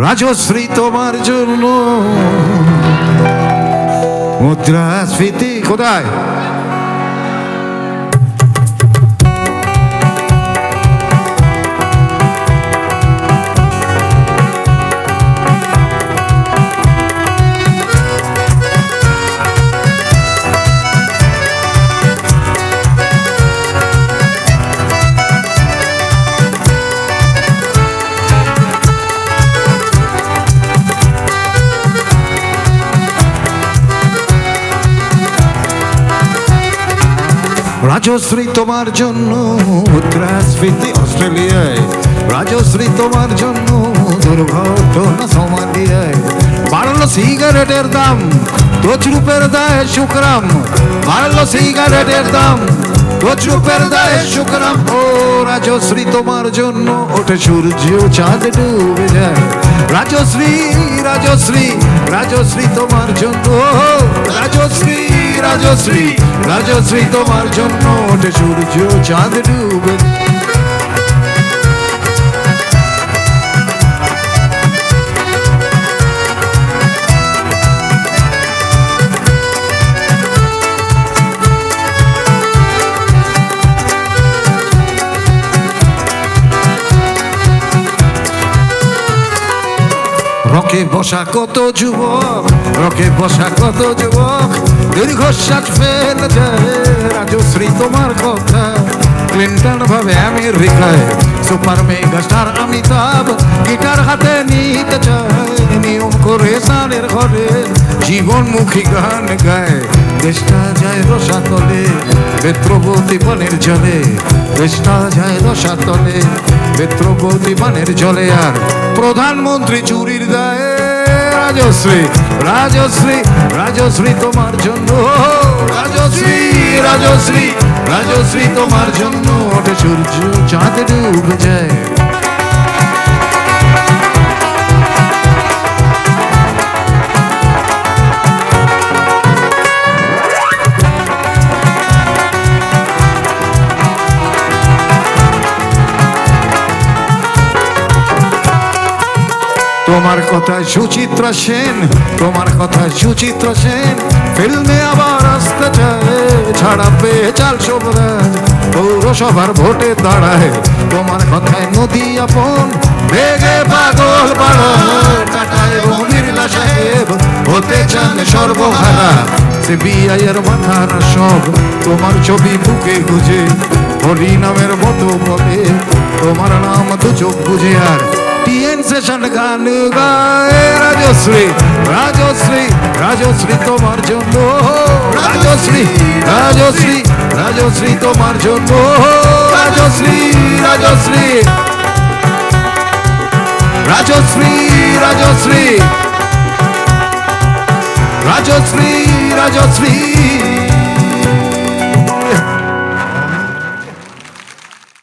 রাজশ্রী তোমার জন্য। মুদ্রাস্ফীতি কোথায়? রাজশ্রী তোমার জন্য মুদ্রাস্ফীতি অস্ট্রেলিয়ায়। রাজশ্রী তোমার জন্য দুর্ঘটনা সোমালিয়ায় বাড়লো সিগারেটের দাম তজরূপের দায় শুক্রাম বাড়লো সিগারেটের দাম তজরূপের দায় শুক্রাম ও রাজশ্রী তোমার জন্য ওঠে সূর্য চাঁদ ডুবে যায়। রাজশ্রী রাজশ্রী রাজশ্রী তোমার জন্য রাজশ্রী রাজশ্রী তোমার জন্য ওঠে সূর্য চাঁদ ডুবে। রকে বসা কত যুবক, রকে বসা কত যুবক, দীর্ঘশ্বাস ফেলে যায়। রাজশ্রী, তোমার কথা ক্লিন্টন ভাবে আমেরিকায় super mega star Amitabh guitar হাতে নিতে চায় নিয়ম করে সানের ঘরে জীবনমুখী গান গায়। দেশটা যায় রসাতলে বেত্রবতী বনের জলে। দেশটা যায় রসাতলে বেত্রবতী বনের জলে। আর প্রধানমন্ত্রী চুরির দায়ে, রাজশ্রী রাজশ্রী রাজশ্রী তোমার জন্য। রাজশ্রী রাজশ্রী রাজশ্রী তোমার জন্য। ওঠে সূর্য, চাঁদ ডুবে যায়। তোমার কথা সুচিত্রা সেন, তোমার কথা সুচিত্রা সেন। ফিল্মে আবার আসতে চায় ছাড়া পেয়ে চাল শোভরাজ পৌরসভার ভোটে দাঁড়ায়, তোমার কথায় নদী আপন। বেগে পাগল পাড়ায় কাটায় বিড়লা সাহেব হতে চান সর্বহারা সিবিআই এর মাথার সব। তোমার ছবি বুকে গুজে হরি নামের মতো বলে। তোমার নাম দু চোখ বুঝে আর সেশন গান গায় রাজশ্রী রাজশ্রী রাজশ্রী তোমার জন্য। রাজশ্রী রাজশ্রী রাজশ্রী তোমার জন্য। রাজশ্রী রাজশ্রী। রাজশ্রী রাজশ্রী। রাজশ্রী রাজশ্রী।